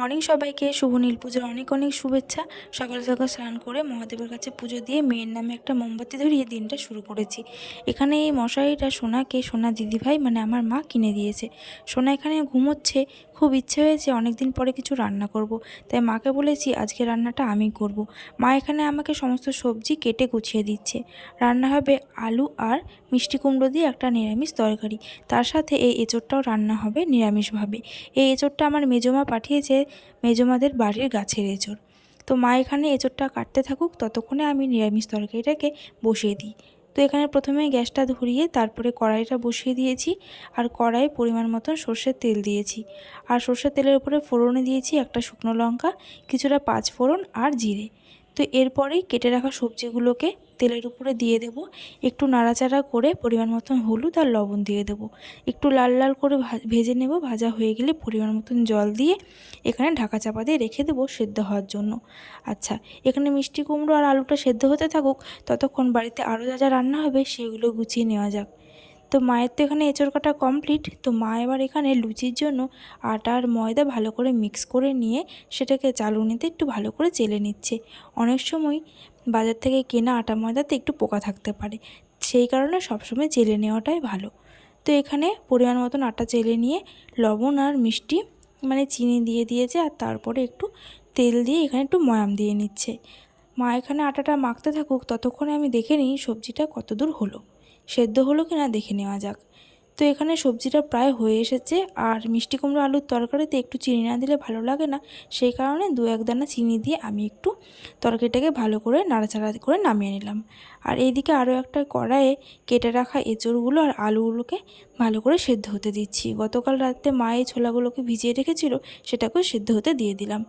Morning সবাইকে শুভ নীল পুজোর অনেক অনেক শুভেচ্ছা। সকাল সকাল স্নান করে মহাদেবের কাছে পুজো দিয়ে মেয়ের নামে একটা মোমবাতি ধরিয়ে দিনটা শুরু করেছি। এখানে এই মশারিটা সোনাকে সোনা দিদিভাই মানে আমার মা কিনে দিয়েছে। সোনা এখানে ঘুমোচ্ছে খুব ইচ্ছে হয়েছে অনেক দিন পরে কিছু রান্না করব। তাই মাকে বলেছি, আজকে রান্নাটা আমি করব। মা এখানে আমাকে সমস্ত সবজি কেটে গুছিয়ে দিচ্ছে। রান্না হবে আলু আর মিষ্টি কুমড়ো দিয়ে একটা নিরামিষ তরকারি। তার সাথে এই এঁচোড়টাও রান্না হবে নিরামিষভাবে। এই এঁচোড়টা আমার মেজমা পাঠিয়েছে, মেজমাদের বাড়ির গাছের এঁচোড়। তো মা এখানে এঁচোড়টা কাটতে থাকুক, ততক্ষণে আমি নিরামিষ তরকারিটাকে বসিয়ে দিই। এখানে প্রথমে গ্যাসটা ধরিয়ে তারপরে কড়াইটা বসিয়ে দিয়েছি আর কড়াই পরিমাণ মতন সর্ষের তেল দিয়েছি। আর সর্ষের তেলের উপরে ফোড়নে দিয়েছি একটা শুকনো লঙ্কা, কিছুটা পাঁচ ফোড়ন আর জিরে। তো এরপরেই কেটে রাখা সবজিগুলোকে তেলের উপরে দিয়ে দেব। একটু নাড়াচাড়া করে পরিমাণ মতন হলুদ আর লবণ দিয়ে দেব। একটু লাল লাল করে ভেজে নেব। ভাজা হয়ে গেলে পরিমাণ মতন জল দিয়ে এখানে ঢাকা চাপা দিয়ে রেখে দেবো সেদ্ধ হওয়ার জন্য। আচ্ছা এখানে মিষ্টি কুমড়ো আর আলুটা সেদ্ধ হতে থাকুক, ততক্ষণ বাড়িতে আরও যা যা রান্না হবে সেগুলো গুছিয়ে নেওয়া যাক। তো মায়ের তো এখানে এঁচড় কাটা কমপ্লিট তো মা এবার এখানে লুচির জন্য আটা আর ময়দা ভালো করে মিক্স করে নিয়ে সেটাকে চালুনিতে একটু ভালো করে চেলে নিচ্ছে। অনেক সময় বাজার থেকে কেনা আটা ময়দাতে একটু পোকা থাকতে পারে, সেই কারণে সবসময় চেলে নেওয়াটাই ভালো। তো এখানে পরিমাণ মতন আটা চেলে নিয়ে লবণ আর মিষ্টি মানে চিনি দিয়ে দিয়েছে আর তারপরে একটু তেল দিয়ে এখানে একটু ময়াম দিয়ে নিচ্ছে। মা এখানে আটাটা মাখতে থাকুক, ততক্ষণে আমি দেখে নিই সবজিটা কত দূর হলো। সেদ্ধ হলো কি না দেখে নেওয়া যাক। তো এখানে সবজিটা প্রায় হয়ে এসেছে আর মিষ্টি কুমড়ো আলুর তরকারিতে একটু চিনি না দিলে ভালো লাগে না। সেই কারণে দু এক দানা চিনি দিয়ে আমি একটু তরকারিটাকে ভালো করে নাড়াচাড়া করে নামিয়ে নিলাম। আর এইদিকে আরও একটা কড়াইয়ে কেটে রাখা এঁচড়গুলো আর আলুগুলোকে ভালো করে সেদ্ধ হতে দিচ্ছি। গতকাল রাতে মা এই ছোলাগুলোকে ভিজিয়ে রেখেছিল, সেটাকেও সেদ্ধ হতে দিয়ে দিলাম।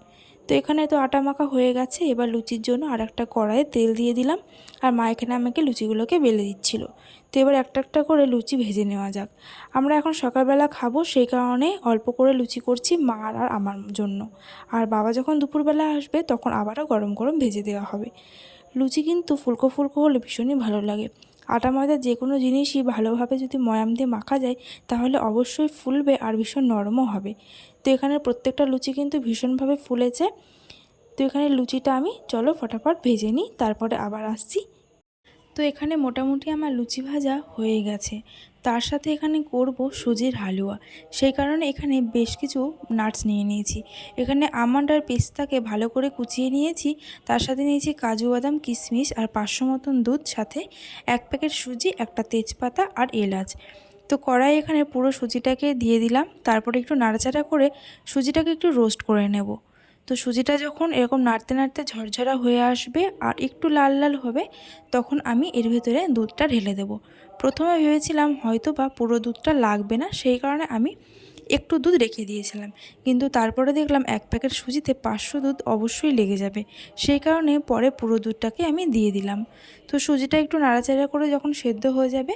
তো এখানে তো আটা মাখা হয়ে গেছে, এবার লুচির জন্য আর একটা কড়াইয়ে তেল দিয়ে দিলাম। আর মা এখানে আমাকে লুচিগুলোকে বেলে দিচ্ছিল। তো এবার একটা একটা করে লুচি ভেজে নেওয়া যাক। আমরা এখন সকালবেলা খাব, সেই কারণে অল্প করে লুচি করছি মা আর আমার জন্য। আর বাবা যখন দুপুরবেলা আসবে, তখন আবারও গরম গরম ভেজে দেওয়া হবে। লুচি কিন্তু ফুলকো ফুলকো হলে ভীষণই ভালো লাগে। আটা ময়দা যে কোনো জিনিসই ভালোভাবে যদি ময়াম দিয়ে মাখা যায়, তাহলে অবশ্যই ফুলবে আর ভীষণ নরমও হবে। তো এখানে প্রত্যেকটা লুচি কিন্তু ভীষণভাবে ফুলেছে। তো এখানে লুচিটা আমি, চলো ফটাফট ভেজে নিই, তারপরে আবার আসছি। তো এখানে মোটামুটি আমার লুচি ভাজা হয়ে গেছে। তার সাথে এখানে করব সুজির হালুয়া। সেই কারণে এখানে বেশ কিছু নাটস নিয়ে নিয়েছি। এখানে আমন্ড আর পেস্তাকে ভালো করে কুচিয়ে নিয়েছি। তার সাথে নিয়েছি কাজু বাদাম, কিশমিশ আর পাঁচশো মতন দুধ, সাথে এক প্যাকেট সুজি, একটা তেজপাতা আর এলাচ। তো কড়াই এখানে পুরো সুজিটাকে দিয়ে দিলাম। তারপরে একটু নাড়াচাড়া করে সুজিটাকে একটু রোস্ট করে নেব। তো সুজিটা যখন এরকম নাড়তে নাড়তে ঝরঝরা হয়ে আসবে আর একটু লাল লাল হবে, তখন আমি এর ভেতরে দুধটা ঢেলে দেব। প্রথমে ভেবেছিলাম হয়তো বা পুরো দুধটা লাগবে না, সেই কারণে আমি একটু দুধ রেখে দিয়েছিলাম। কিন্তু তারপরে দেখলাম এক প্যাকেট সুজিতে পাঁচশো দুধ অবশ্যই লেগে যাবে, সেই কারণে পরে পুরো দুধটাকে আমি দিয়ে দিলাম। তো সুজিটা একটু নাড়াচাড়া করে যখন সেদ্ধ হয়ে যাবে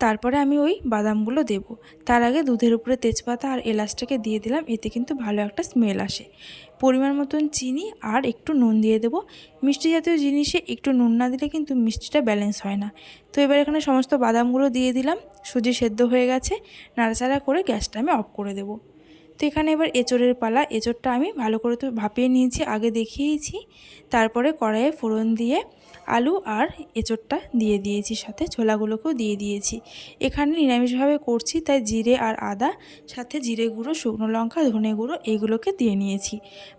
তারপরে আমি ওই বাদামগুলো দেব। তার আগে দুধের উপরে তেজপাতা আর এলাচটাকে দিয়ে দিলাম, এতে কিন্তু ভালো একটা স্মেল আসে। পরিমাণ মতন চিনি আর একটু নুন দিয়ে দেব। মিষ্টি জাতীয় জিনিসে একটু নুন না দিলে কিন্তু মিষ্টিটা ব্যালেন্স হয় না। তো এবার এখানে সমস্ত বাদামগুলো দিয়ে দিলাম, সুজি সেদ্ধ হয়ে গেছে। নাড়াচাড়া করে গ্যাসটা আমি অফ করে দেবো। তো এখানে এবার এঁচড়ের পালা। এঁচড়টা আমি ভালো করে তো ভাপিয়ে নিয়েছি, আগে দেখিয়েছি। তারপরে কড়াইয়ে ফোড়ন দিয়ে আলু আর এঁচড়টা দিয়ে দিয়েছি, সাথে ছোলাগুলোকেও দিয়ে দিয়েছি। এখানে নিরামিষভাবে করছি, তাই জিরে আর আদা, সাথে জিরে গুঁড়ো, শুকনো লঙ্কা, ধনে গুঁড়ো, এইগুলোকে দিয়ে নিয়েছি।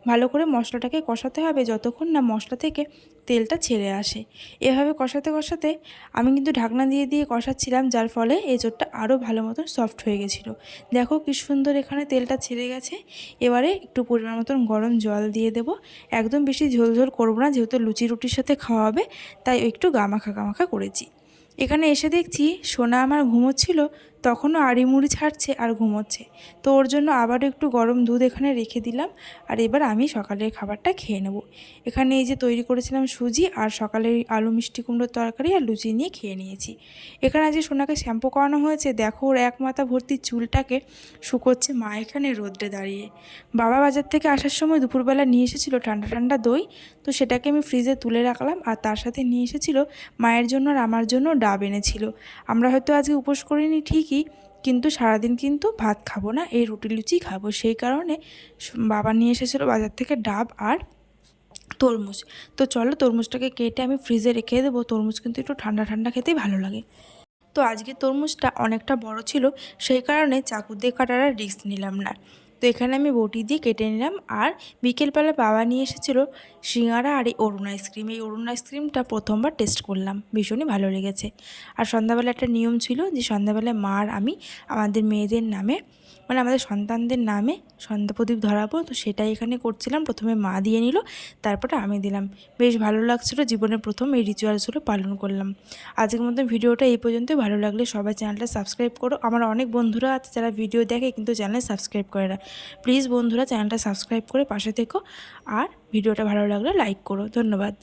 ভালো করে মশলাটাকে কষাতে হবে, যতক্ষণ না মশলা থেকে তেলটা ছেড়ে আসে। এভাবে কষাতে কষাতে আমি কিন্তু ঢাকনা দিয়ে দিয়ে কষাচ্ছিলাম, যার ফলে এঁচড়টা আরও ভালো মতন সফট হয়ে গেছিল। দেখো কি সুন্দর এখানে তেলটা ছেড়ে গেছে। এবারে একটু পরিমাণ মতন গরম জল দিয়ে দেব। একদম বেশি ঝোল ঝোল করব না, যেহেতু লুচি রুটির সাথে খাওয়া হবে, তাই একটু গামাখা গামাখা করেছি। এখানে এসে দেখছি সোনা আমার ঘুমোচ্ছিল তখনও আড়ি মুড়ি ছাড়ছে আর ঘুমোচ্ছে। তো ওর জন্য আবারও একটু গরম দুধ এখানে রেখে দিলাম আর এবার আমি সকালের খাবারটা খেয়ে নেব। এখানে এই যে তৈরি করেছিলাম সুজি আর সকালে আলু মিষ্টি কুমড়োর তরকারি আর লুচি নিয়ে খেয়ে নিয়েছি। এখানে যে সোনাকে শ্যাম্পু করানো হয়েছে, দেখো ওর এক মাথা ভর্তি চুলটাকে শুকোচ্ছে মা এখানে রোদ্রে দাঁড়িয়ে। বাবা বাজার থেকে আসার সময় দুপুরবেলা নিয়ে এসেছিল ঠান্ডা ঠান্ডা দই, তো সেটাকে আমি ফ্রিজে তুলে রাখলাম আর তার সাথে নিয়ে এসেছিল মায়ের জন্য আর আমার জন্য ডাব এনেছিল। আমরা হয়তো আজকে উপোস করিনি ঠিকই, কিন্তু সারাদিন কিন্তু ভাত খাব না, এই রুটি লুচি খাব। সেই কারণে বাবা নিয়ে এসেছিল বাজার থেকে ডাব আর তরমুজ। তো চলো তরমুজটাকে কেটে আমি ফ্রিজে রেখে দেবো, তরমুজ কিন্তু একটু ঠান্ডা ঠান্ডা খেতেই ভালো লাগে। তো আজকে তরমুজটা অনেকটা বড় ছিল, সেই কারণে চাকু দিয়ে কাটার রিস্ক নিলাম না। তো এখানে আমি বটি দিয়ে কেটে নিলাম আর বিকেলবেলা বাবা নিয়ে এসেছিল সিঙ্গারা আর এই অরুণ আইসক্রিম এই অরুণ আইসক্রিমটা প্রথমবার টেস্ট করলাম, ভীষণই ভালো লেগেছে। আর সন্ধ্যাবেলা একটা নিয়ম ছিল যে সন্ধ্যাবেলায় মার আমি আমাদের মেয়েদের নামে মানে আমাদের সন্তানদের নামে সন্ধ্যা প্রদীপ ধরাবো। তো সেটাই এখানে করছিলাম। প্রথমে মা দিয়ে নিল, তারপরে আমি দিলাম। বেশ ভালো লাগছিল। জীবনের প্রথম এই রিচুয়ালসগুলো পালন করলাম। আজকের মতো ভিডিওটা এই পর্যন্তই। ভালো লাগলে সবাই চ্যানেলটা সাবস্ক্রাইব করো। আমার অনেক বন্ধুরা আছে যারা ভিডিও দেখে কিন্তু চ্যানেল সাবস্ক্রাইব করে না। প্লিজ বন্ধুরা চ্যানেলটা সাবস্ক্রাইব করে পাশে থেকো। আর ভিডিওটা ভালো লাগলে লাইক করো। ধন্যবাদ।